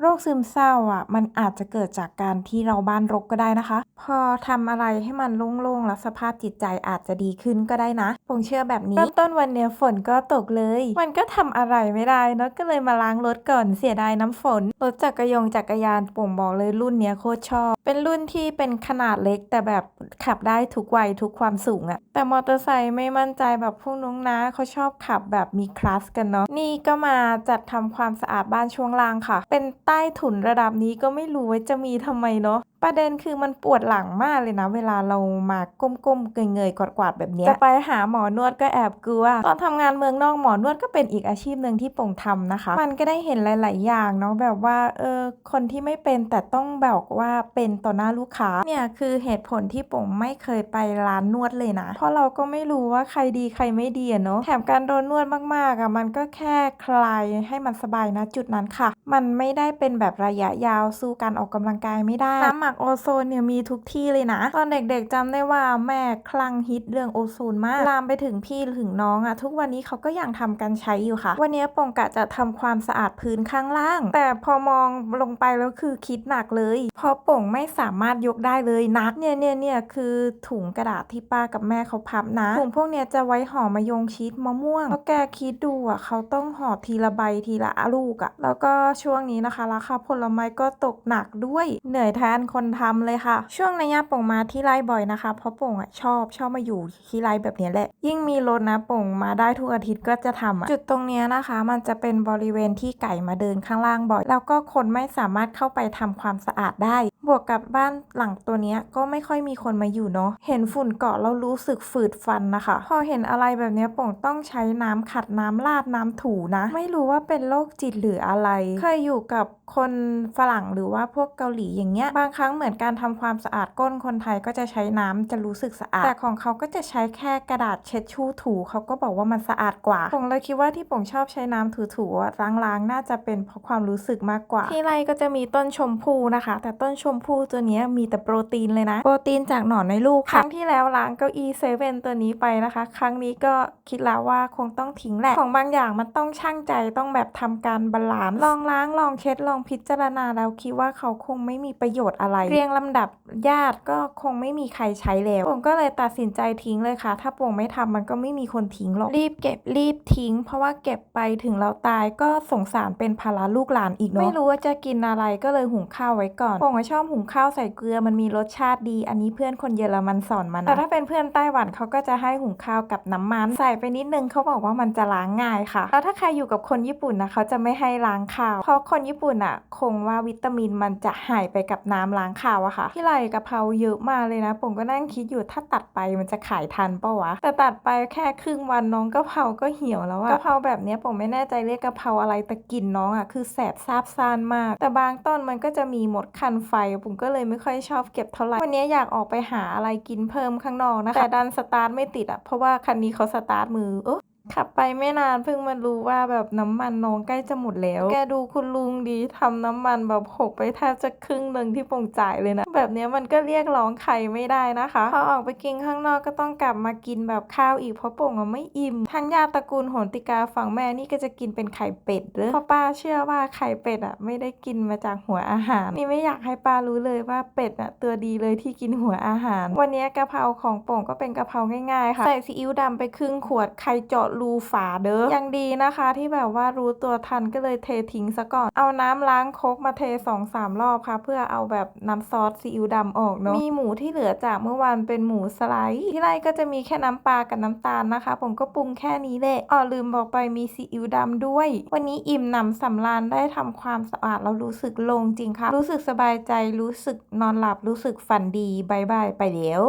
โรคซึมเศร้าอะ มันอาจจะเกิดจากการที่เราบ้านรกก็ได้นะคะ พอทำอะไรให้มันโล่งๆ แล้วสภาพจิตใจอาจจะดีขึ้นก็ได้นะปงเชื่อแบบนี้เริ่มต้นวันเนี้ยฝนก็ตกเลย มันก็ทำอะไรไม่ได้เนอะก็เลยมาล้างรถก่อนเสียดายน้ำฝนรถจักรยงจักรยานป่งบอกเลยรุ่นเนี้ยโคตรชอบ เป็นรุ่นที่เป็นขนาดเล็กแต่แบบขับได้ทุกวัยทุกความสูงอะแต่มอเตอร์ไซค์ไม่มั่นใจแบบพวกน้องนะเขาชอบขับแบบมีคลาสกันเนาะนี่ก็มาจัดทำความสะอาดบ้านช่วงล่างค่ะ เป็นใต้ถุนระดับนี้ก็ไม่รู้ว่าจะมีทำไมเนาะ ประเด็นคือมันปวดหลังมากเลยนะ เวลาเรามาก้มๆเงยๆกวาดๆแบบเนี้ยจะไปหาหมอนวดก็แอบกลัว ตอนทำงานเมืองนอกหมอนวดก็เป็นอีกอาชีพหนึ่งที่ป่งทำนะคะ มันก็ได้เห็นหลาย ๆ อย่างเนาะแบบว่าเออคนที่ไม่เป็นแต่ต้องบอกว่าเป็นต่อหน้าลูกค้าเนี่ยคือเหตุผลที่ป่งไม่เคยไปร้านนวดเลยนะ เพราะเราก็ไม่รู้ว่าใครดีใครไม่ดีอะเนาะแถมการโดนนวดมาก ๆอะมันก็แค่คลายให้มันสบายนะจุดนั้นค่ะ มันไม่ได้เป็นแบบระยะยาวสู้การออกกำลังกายไม่ได้น้ำหมักโอโซนเนี่ยมีทุกที่เลยนะ ตอนเด็กๆจำได้ว่าแม่คลั่งฮิตเรื่องโอโซนมากลามไปถึงพี่ถึงน้องอะทุกวันนี้เขาก็ยังทำกันใช้อยู่ค่ะ วันนี้ปงกะจะทำความสะอาดพื้นข้างล่าง แต่พอมองลงไปแล้วคือคิดหนักเลยเพราะป่งไม่สามารถยกได้เลยนักเนี่ยเนี่ยเนี่ยคือถุงกระดาษที่ป้ากับแม่เขาพับนะถุงพวกเนี้ยจะไว้ห่อมะยงชิดมะม่วงเพราะแกคิดดูอะเขาต้องห่อทีละใบทีละลูกอะแล้วก็ช่วงนี้นะคะราคาผลไม้ก็ตกหนักด้วยเหนื่อยแทนคคนทำเลยค่ะ ช่วงระยะป่งมาที่ไร่บ่อยนะคะ เพราะป่งอะชอบชอบมาอยู่ที่ไร่แบบนี้แหละ ยิ่งมีรถนะป่งมาได้ทุกอาทิตย์ก็จะทำอะจุดตรงเนี้ยนะคะ มันจะเป็นบริเวณที่ไก่มาเดินข้างล่างบ่อย แล้วก็คนไม่สามารถเข้าไปทำความสะอาดได้ บวกกับบ้านหลังตัวเนี้ยก็ไม่ค่อยมีคนมาอยู่เนาะ เห็นฝุ่นเกาะแล้วรู้สึกฝืดฟันนะคะ พอเห็นอะไรแบบเนี้ยป่งต้องใช้น้ำขัดน้ำลาดน้ำถูนะ ไม่รู้ว่าเป็นโรคจิตหรืออะไร เคยอยู่กับคนฝรั่งหรือว่าพวกเกาหลีอย่างเงี้ย บางครั้งเหมือนการทำความสะอาดก้นคนไทยก็จะใช้น้ำจะรู้สึกสะอาด แต่ของเขาก็จะใช้แค่กระดาษเช็ดชู่ถูเขาก็บอกว่ามันสะอาดกว่าผมเลยคิดว่าที่ผมชอบใช้น้ำถูๆล้างๆน่าจะเป็นเพราะความรู้สึกมากกว่า ที่ไรก็จะมีต้นชมพูนะคะ แต่ต้นชมพู่ตัวเนี้ยมีแต่โปรตีนเลยนะ โปรตีนจากหนอนในลูกครั้งที่แล้วล้างเก้าอี้เซเว่นตัวนี้ไปนะคะ ครั้งนี้ก็คิดแล้วว่าคงต้องทิ้งแหละ ของบางอย่างมันต้องช่างใจต้องแบบทำการบาลานซ์ลองล้างลองเช็ดลองพิจารณาแล้วคิดว่าเขาคงไม่มีประโยชน์อะไร เรียงลำดับญาติก็คงไม่มีใครใช้แล้วผมก็เลยตัดสินใจทิ้งเลยค่ะ ถ้าปวงไม่ทำมันก็ไม่มีคนทิ้งหรอกรีบเก็บรีบทิ้ง เพราะว่าเก็บไปถึงเราตายก็สงสารเป็นภาระลูกหลานอีกเนาะไม่รู้ว่าจะกินอะไรก็เลยหุงข้าวไว้ก่อนปวงก็ชอบหุงข้าวใส่เกลือมันมีรสชาติดี อันนี้เพื่อนคนเยอรมันสอนมานะแต่ถ้าเป็นเพื่อนไต้หวันเขาก็จะให้หุงข้าวกับน้ำมันใส่ไปนิดนึงเขาบอกว่ามันจะล้างง่ายค่ะ แล้วถ้าใครอยู่กับคนญี่ปุ่นนะเขาจะไม่ให้ล้างข้าว เพราะคนญี่ปุ่นอะ คงว่าวิตามินมันจะหายไปกับน้ำล้างข้าวอะค่ะที่ไรกะเพราเยอะมากเลยนะผมก็นั่งคิดอยู่ถ้าตัดไปมันจะขายทันปะวะแต่ตัดไปแค่ครึ่งวันน้องกะเพราก็เหี่ยวแล้วอะกะเพราแบบเนี้ยผมไม่แน่ใจเรียกกะเพราอะไรแต่กลิ่นน้องอะคือแสบซาบซ่านมาก แต่บางต้นมันก็จะมีหมดคันไฟผมก็เลยไม่ค่อยชอบเก็บเท่าไหร่วันนี้อยากออกไปหาอะไรกินเพิ่มข้างนอกนะคะแต่ดันสตาร์ทไม่ติดอะเพราะว่าคันนี้เขาสตาร์ทมือเออ ขับไปไม่นานเพิ่งมารู้ว่าแบบน้ำมันน้องใกล้จะหมดแล้ว แกดูคุณลุงดีทำน้ำมันแบบหกไปแทบจะครึ่งหนึ่งที่ปงจ่ายเลยนะ แบบนี้มันก็เรียกร้องใครไม่ได้นะคะ พอออกไปกินข้างนอกก็ต้องกลับมากินแบบข้าวอีกเพราะปงอะไม่อิ่มทั้งญาติตระกูลโหนติกาฝั่งแม่นี่ก็จะกินเป็นไข่เป็ดเลยเพราะป้าเชื่อว่าไข่เป็ดอะไม่ได้กินมาจากหัวอาหาร นี่ไม่อยากให้ป้ารู้เลยว่าเป็ดอะตัวดีเลยที่กินหัวอาหาร วันนี้กะเพราของปงก็เป็นกะเพราง่ายๆค่ะใส่ซีอิ๊วดำไปครึ่งขวดไข่เจาะรูฝาเด้อยังดีนะคะ ที่แบบว่ารู้ตัวทันก็เลยเททิ้งซะก่อน เอาน้ำล้างโคกมาเทสองสามรอบค่ะ เพื่อเอาแบบน้ำซอสซีอิ๊วดำออกเนาะมีหมูที่เหลือจากเมื่อวานเป็นหมูสไลด์ที่ไรก็จะมีแค่น้ำปลากับน้ำตาลนะคะ ผมก็ปรุงแค่นี้แหละอ๋อลืมบอกไปมีซีอิ๊วดำด้วย วันนี้อิ่มหนำสำราญได้ทำความสะอาดแล้วรู้สึกโล่งจริงค่ะ รู้สึกสบายใจรู้สึกนอนหลับรู้สึกฝันดีบายบายไปแล้ว